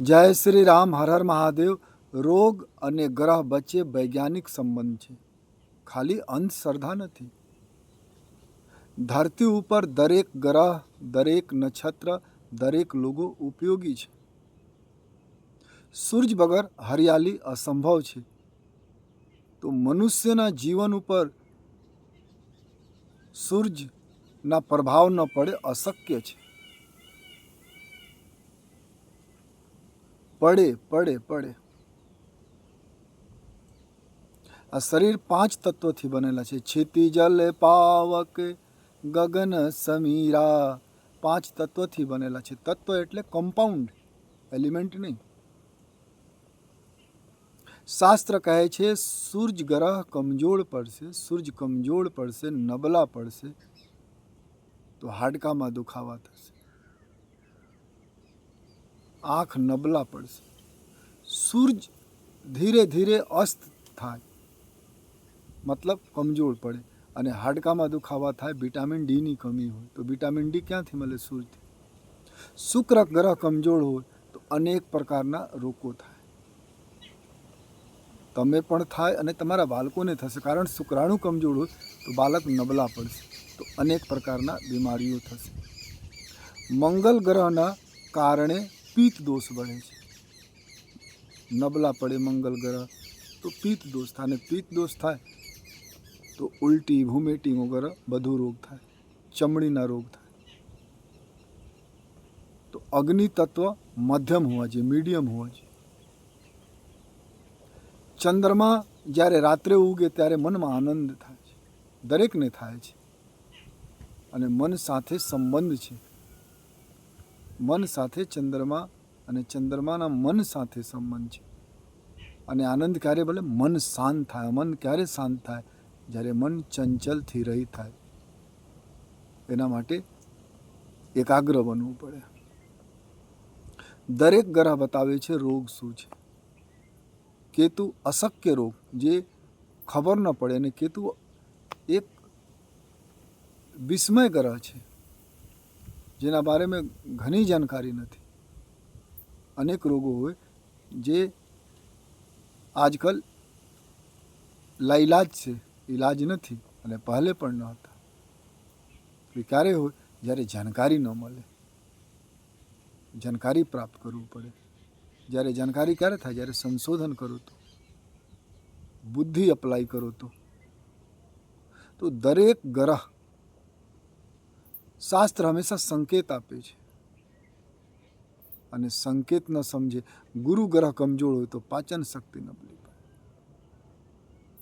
જય શ્રી રામ, હર હર મહાદેવ. રોગ અને ગ્રહ વચ્ચે વૈજ્ઞાનિક સંબંધ છે. ખાલી અંધશ્રદ્ધા નથી. ધરતી ઉપર દરેક ગ્રહ, દરેક નક્ષત્ર, દરેક લોગો ઉપયોગી છે. સૂરજ વગર હરિયાળી અસંભવ છે. તો મનુષ્યના જીવન ઉપર સૂરજના પ્રભાવ ન પડે અશક્ય છે. પડે પડે પડે. આ શરીર પાંચ તત્વોથી બનેલા છે. છેતી જલ, પાવક, ગગન, સમીરા પાંચ તત્વોથી બનેલા છે. તત્વ એટલે કમ્પાઉન્ડ એલિમેન્ટ નહીં. શાસ્ત્ર કહે છે સૂર્ય ગ્રહ કમજોર પડશે સૂર્ય કમજોર પડશે, નબળા પડશે, તો હાડકામાં દુખાવા થશે. આંખ નબળા પડશે. સૂરજ ધીરે ધીરે અસ્ત થાય. મતલબ કમજોર પડે અને હાડકામાં દુખાવા થાય, વિટામિન ડીની કમી હોય. તો વિટામિન ડી ક્યાંથી મળે સૂર્યથી શુક્ર ગ્રહ કમજોર હોય તો અનેક પ્રકારના રોગો થાય. તમે પણ થાય અને તમારા બાળકોને થશે. કારણ શુક્રાણુ કમજોર હોય તો બાળક નબળા પડશે. તો અનેક પ્રકારના બીમારીઓ થશે. મંગલ ગ્રહના કારણે પિત્ત દોષ બને છે. નબળા પડે મંગલ ગ્રહ, તો પિત્ત દોષ થાય. અને પિત્ત દોષ થાય તો ઉલટી ભૂમેટિંગ વગેરે બધું રોગ થાય. ચમડીના રોગ થાય. તો અગ્નિ તત્વ મધ્યમ હોવા જોઈએ, મીડિયમ હોવા જોઈએ. ચંદ્રમા જ્યારે રાત્રે ઉગે ત્યારે મનમાં આનંદ થાય છે. દરેકને થાય છે. અને મન સાથે સંબંધ છે. મન સાથે ચંદ્રમા અને ચંદ્રમાના મન સાથે સંબંધ છે. અને આનંદ ક્યારે ભલે મન શાંત થાય, મન ક્યારે શાંત થાય? જ્યારે મન ચંચલથી રહી થાય. એના માટે એકાગ્ર બનવું પડે. દરેક ગ્રહ બતાવે છે રોગ શું છે? કેતુ અશક્ય રોગ જે ખબર ન પડે અને કેતુ એક વિસ્મય ગ્રહ છે. જેના બારેમાં ઘણી જાણકારી નથી. અનેક રોગો હોય જે આજકાલ લાઈલાજ છે, ઈલાજ નથી અને પહેલે પણ ન હતા. એ ક્યારે હોય? જ્યારે જાણકારી ન મળે. જાણકારી પ્રાપ્ત કરવું પડે. જ્યારે જાણકારી ક્યારે થાય? જ્યારે સંશોધન કરો તો. બુદ્ધિ અપ્લાય કરો તો દરેક ગ્રહ શાસ્ત્ર હંમેશા સંકેત આપે છે. અને સંકેત ન સમજે, ગુરુ ગ્રહ કમજોર હોય તો પાચન શક્તિ નબળી પડે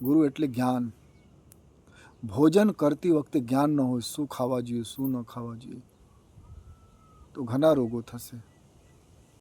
ગુરુ એટલે જ્ઞાન. ભોજન કરતી વખતે જ્ઞાન ન હોય, શું ખાવા જોઈએ, શું ન ખાવા જોઈએ, તો ઘણા રોગો થશે.